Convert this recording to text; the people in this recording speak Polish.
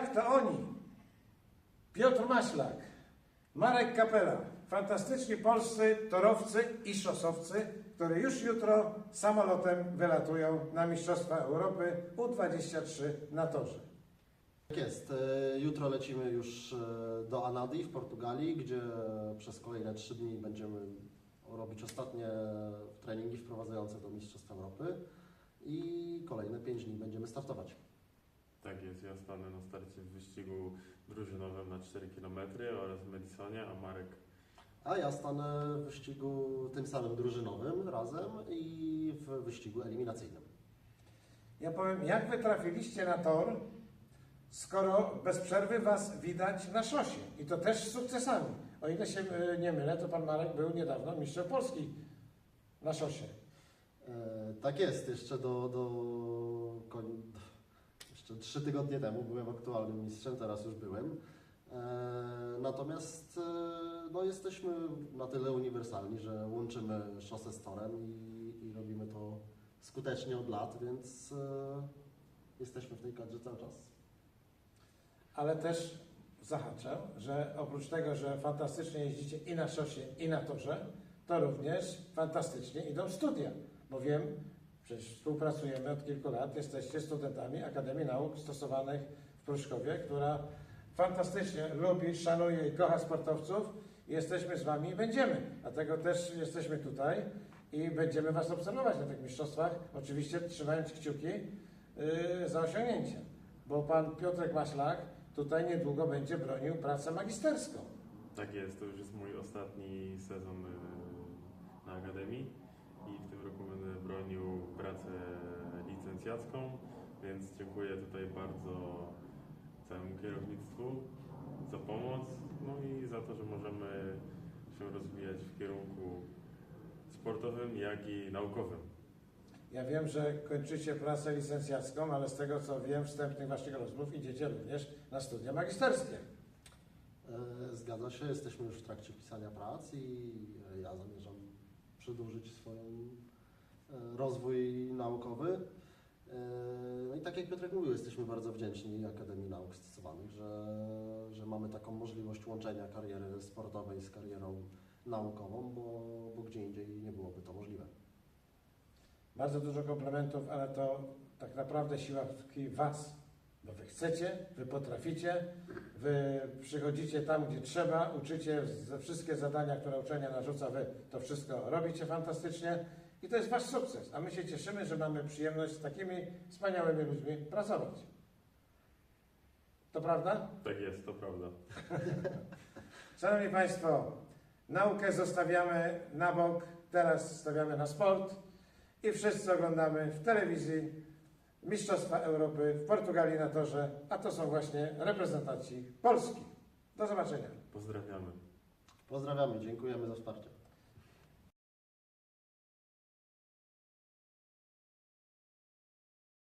tak, to oni. Piotr Maślak, Marek Kapela, fantastyczni polscy torowcy i szosowcy, którzy już jutro samolotem wylatują na Mistrzostwa Europy U23 na torze. Tak jest. E, Jutro lecimy już e, do Anadi w Portugalii, gdzie przez kolejne trzy dni będziemy robić ostatnie treningi wprowadzające do Mistrzostw Europy i kolejne pięć dni będziemy startować. Tak jest, ja stanę na starcie w wyścigu drużynowym na 4 km oraz w Madisonie, a Marek A ja stanę w wyścigu tym samym drużynowym razem i w wyścigu eliminacyjnym. Ja powiem, jak wy trafiliście na tor, skoro bez przerwy was widać na szosie i to też z sukcesami. O ile się e, nie mylę, to pan Marek był niedawno mistrzem Polski na szosie. E, tak jest, jeszcze do, do koń- jeszcze trzy tygodnie temu byłem aktualnym mistrzem, teraz już byłem. E, natomiast e, no, jesteśmy na tyle uniwersalni, że łączymy szosę z torem i, i robimy to skutecznie od lat, więc e, jesteśmy w tej kadrze cały czas. Ale też zahaczę, że oprócz tego, że fantastycznie jeździcie i na szosie, i na torze, to również fantastycznie idą studia. Bo wiem, przecież współpracujemy od kilku lat, jesteście studentami Akademii Nauk Stosowanych w Pruszkowie, która fantastycznie lubi, szanuje i kocha sportowców. Jesteśmy z Wami i będziemy. Dlatego też jesteśmy tutaj i będziemy Was obserwować na tych mistrzostwach. Oczywiście trzymając kciuki yy, za osiągnięcia. Bo Pan Piotrek Maślak tutaj niedługo będzie bronił pracę magisterską. Tak jest, to już jest mój ostatni sezon y, na Akademii i w tym roku będę bronił pracę licencjacką, więc dziękuję tutaj bardzo całemu kierownictwu za pomoc, no i za to, że możemy się rozwijać w kierunku sportowym, jak i naukowym. Ja wiem, że kończycie pracę licencjacką, ale z tego co wiem, wstępnych Waszych rozmów idziecie również na studia magisterskie. E, Zgadza się, jesteśmy już w trakcie pisania prac i e, ja zamierzam przedłużyć swoją e, rozwój naukowy. E, No i tak jak Piotrek mówił, jesteśmy bardzo wdzięczni Akademii Nauk Stosowanych, że, że mamy taką możliwość łączenia kariery sportowej z karierą naukową, bo, bo gdzie indziej nie byłoby to możliwe. Bardzo dużo komplementów, ale to tak naprawdę siła tkwi Was. Bo Wy chcecie, Wy potraficie, Wy przychodzicie tam, gdzie trzeba, uczycie wszystkie zadania, które uczenia narzuca, Wy to wszystko robicie fantastycznie i to jest Wasz sukces. A my się cieszymy, że mamy przyjemność z takimi wspaniałymi ludźmi pracować. To prawda? Tak jest, to prawda. Szanowni Państwo, naukę zostawiamy na bok, teraz stawiamy na sport i wszyscy oglądamy w telewizji Mistrzostwa Europy w Portugalii na torze, a to są właśnie reprezentanci Polski. Do zobaczenia. Pozdrawiamy. Pozdrawiamy, dziękujemy za wsparcie.